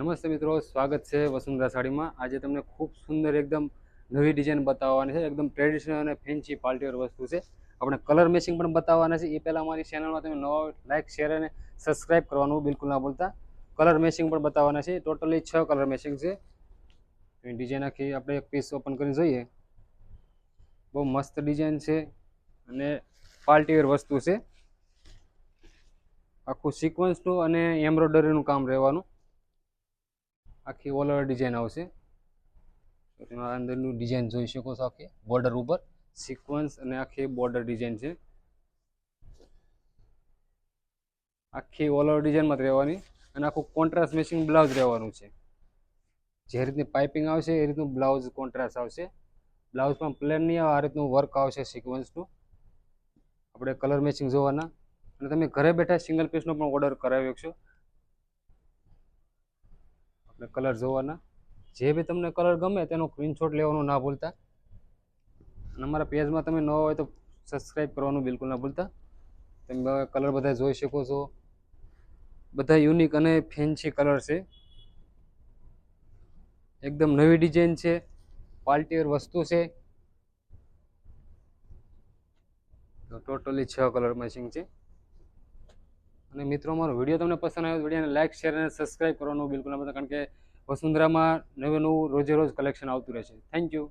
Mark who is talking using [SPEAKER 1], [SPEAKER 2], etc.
[SPEAKER 1] નમસ્તે મિત્રો, સ્વાગત છે વસુંધરા સાડીમાં આજે તમને ખૂબ સુંદર એકદમ નવી ડિઝાઇન બતાવવાની છે. એકદમ ટ્રેડિશનલ અને ફેન્સી પાર્ટીવેર વસ્તુ છે. આપણે કલર મેચિંગ પણ બતાવવાના છે. એ પહેલાં અમારી ચેનલમાં તમે નવા લાઇક શેર અને સબસ્ક્રાઇબ કરવાનું બિલકુલ ના ભૂલતા. કલર મેચિંગ પણ બતાવવાના છે. ટોટલી છ કલર મેચિંગ છે. ડિઝાઇન આખી આપણે એક પીસ ઓપન કરીને જોઈએ. બહુ મસ્ત ડિઝાઇન છે અને પાર્ટીવેર વસ્તુ છે. આખું સિક્વન્સનું અને એમ્બ્રોઇડરીનું કામ રહેવાનું. આખી ઓલ ઓવર ડિઝાઇન આવશે. તો અંદરનું ડિઝાઇન જોઈ શકો છો આખી બોર્ડર ઉપર. સિક્વન્સ અને આખી બોર્ડર ડિઝાઇન છે. આખી ઓલ ઓવર ડિઝાઇનમાં જ રહેવાની અને આખું કોન્ટ્રાસ્ટ મેચિંગ બ્લાઉઝ રહેવાનું છે. જે રીતની પાઇપિંગ આવશે એ રીતનું બ્લાઉઝ કોન્ટ્રાસ્ટ આવશે. બ્લાઉઝમાં પ્લેન નહીં આવે, આ રીતનું વર્ક આવશે સિક્વન્સનું આપણે કલર મેચિંગ જોવાના. અને તમે ઘરે બેઠા સિંગલ પીસનો પણ ઓર્ડર કરાવી શકશો. આપણે કલર જોવાના. જે બી તમને કલર ગમે તેનો સ્ક્રીનશોટ લેવાનું ના ભૂલતા. અને અમારા પેજમાં તમે નવા હોય તો સબસ્ક્રાઈબ કરવાનું બિલકુલ ના ભૂલતા. તમે કલર બધા જોઈ શકો છો. બધા યુનિક અને ફેન્સી કલર છે. એકદમ નવી ડિઝાઇન છે. પાર્ટીવેર વસ્તુ છે. ટોટલી છ કલર મેચિંગ છે. અને મિત્રો, અમારો વીડિયો તમને પસંદ આવ્યો વિડીયોને લાઇક શેર અને સબસ્ક્રાઈબ કરવાનું બિલકુલ ના કારણ કે વસુંધરામાં નવે નવું રોજે રોજ કલેક્શન આવતું રહેશે થેન્ક યુ